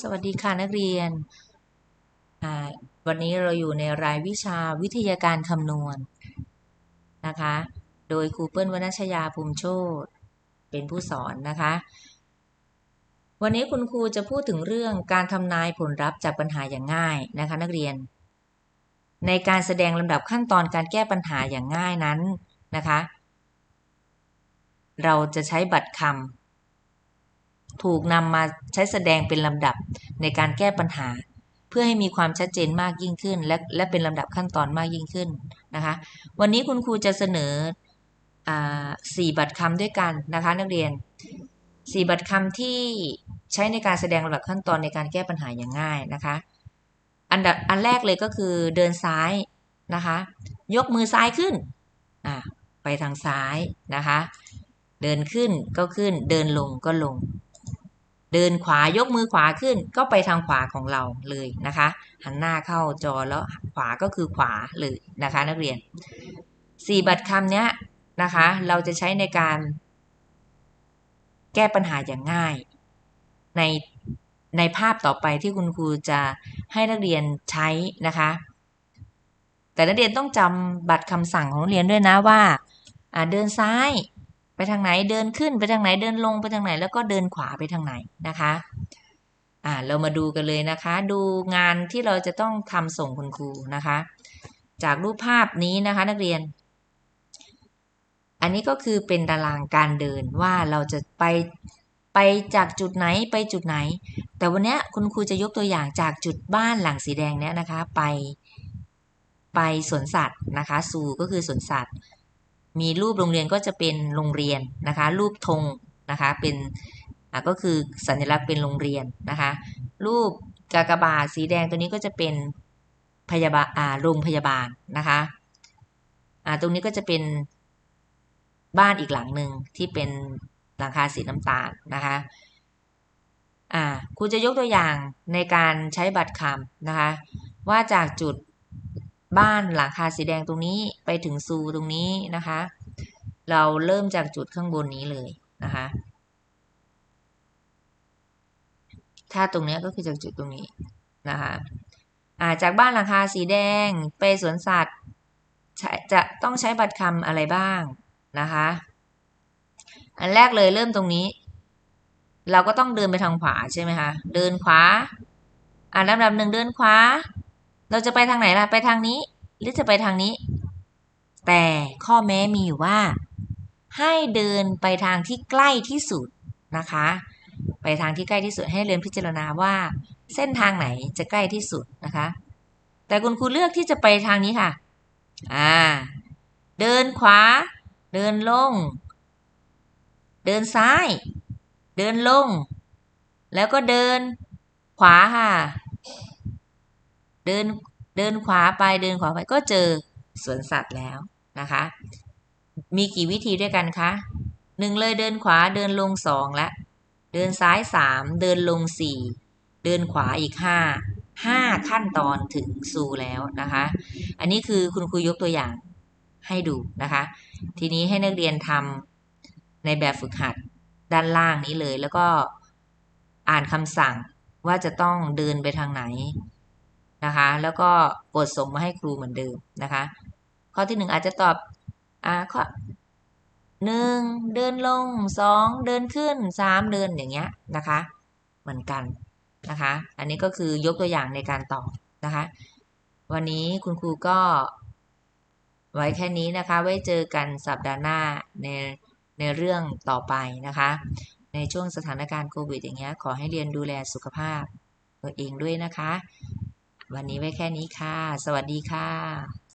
สวัสดีค่ะนักเรียน วันนี้เราอยู่ในรายวิชาวิทยาการคำนวณนะคะ โดยครูเปิ้ลวณชยาภูมิโชตเป็นผู้สอนนะคะ วันนี้คุณครูจะพูดถึงเรื่องการทำนายผลลัพธ์จากปัญหาอย่างง่ายนะคะนักเรียน ในการแสดงลำดับขั้นตอนการแก้ปัญหาอย่างง่ายนั้นนะคะ เราจะใช้บัตรคำ ถูกนำมาใช้แสดงเป็นลำดับในการแก้ปัญหา เพื่อให้มีความชัดเจนมากยิ่งขึ้น และและเป็นลำดับขั้นตอนมากยิ่งขึ้นนะคะ วันนี้คุณครูจะเสนอสี่บัตรคำด้วยกันนะคะนักเรียนสี่บัตรคำที่ใช้ในการแสดงลำดับขั้นตอนในการแก้ปัญหาอย่างง่ายนะคะ อันดับอันแรกเลยก็คือเดินซ้ายนะคะ ยกมือซ้ายขึ้นอ่าไปทางซ้ายนะคะ เดินขึ้นก็ขึ้น เดินลงก็ลง เดินขวายกมือขวาขึ้นก็ไปทางขวาของเราเลยนะคะ หันหน้าเข้าจอแล้วขวาก็คือขวาเลยนะคะ นักเรียนสี่บัตรคำเนี้ยนะคะ เราจะใช้ในการ แก้ปัญหาอย่างง่าย ในในภาพต่อไปที่คุณครูจะให้นักเรียนใช้นะคะ แต่นักเรียนต้องจำบัตรคำสั่งของนักเรียนด้วยนะว่าอ่าเดินซ้าย ไปทางไหนเดินขึ้นไปทางไหนเดินลงไปทางไหน แล้วก็เดินขวาไปทางไหนนะคะอ่าเรามาดูกันเลยนะคะ ดูงานที่เราจะต้องทำส่งคุณครูนะคะ จากรูปภาพนี้นะคะนักเรียน อันนี้ก็คือเป็นตารางการเดินว่าเราจะไปไปจากจุดไหนไปจุดไหน แต่วันนี้คุณครูจะยกตัวอย่างจากจุดบ้านหลังสีแดงเนี้ยนะคะ ไปไปสวนสัตว์นะคะซูก็คือสวนสัตว์ มีรูปโรงเรียนก็จะเป็นโรงเรียนนะคะ รูปธงนะคะเป็นก็คือสัญลักษณ์เป็นโรงเรียนนะคะ รูปกากบาทสีแดงตัวนี้ก็จะเป็นพยาบาลอ่าโรงพยาบาลนะคะอาตรงนี้ก็จะเป็นบ้านอีกหลังหนึ่งที่เป็นหลังคาสีน้ำตาลนะคะอาครูจะยกตัวอย่างในการใช้บัตรคำนะคะ ว่าจากจุด บ้านหลังคาสีแดงตรงนี้ไปถึงซูตรงนี้นะคะ เราเริ่มจากจุดข้างบนนี้เลยนะคะ ถ้าตรงนี้ก็คือจากจุดตรงนี้นะคะาจากบ้านหลังคาสีแดงไปสวนสัตว์จะต้องใช้บัตรคำอะไรบ้างนะคะ อันแรกเลยเริ่มตรงนี้ เราก็ต้องเดินไปทางขวาใช่ไหมคะ เดินขวา อ่าลำดับหนึ่งเดินขวา เราจะไปทางไหนล่ะ ไปทางนี้ หรือจะไปทางนี้ แต่ข้อแม้มีอยู่ว่า ให้เดินไปทางที่ใกล้ที่สุดนะคะ ไปทางที่ใกล้ที่สุดให้เรียนพิจารณาว่า เส้นทางไหนจะใกล้ที่สุดนะคะ แต่คุณครูเลือกที่จะไปทางนี้ค่ะ อ่า เดินขวา เดินลง เดินซ้าย เดินลง แล้วก็เดินขวาค่ะ เดินเดินขวาไปเดินขวาไปก็เจอสวนสัตว์แล้วนะคะ มีกี่วิธีด้วยกันคะหนึ่งเลยเดินขวาเดินลงสองและเดินซ้ายสามเดินลงสี่เดินขวาอีกห้าห้าขั้นตอนถึงสู่แล้วนะคะ อันนี้คือคุณครูยกตัวอย่างให้ดูนะคะ ทีนี้ให้นักเรียนทำในแบบฝึกหัดด้านล่างนี้เลย แล้วก็อ่านคำสั่งว่าจะต้องเดินไปทางไหน นะคะ แล้วก็กดส่งมาให้ครูเหมือนเดิมนะคะ ข้อที่หนึ่งอาจจะตอบอ่าข้อหนึ่งเดินลงสองเดินขึ้นสามเดินอย่างเงี้ยนะคะ เหมือนกันนะคะ อันนี้ก็คือยกตัวอย่างในการตอบนะคะ วันนี้คุณครูก็ ไว้แค่นี้นะคะ ไว้เจอกันสัปดาห์หน้าในในเรื่องต่อไปนะคะ ในช่วงสถานการณ์โควิดอย่างเงี้ยขอให้เรียนดูแลสุขภาพตัวเองด้วยนะคะ วันนี้ไว้แค่นี้ค่ะ สวัสดีค่ะ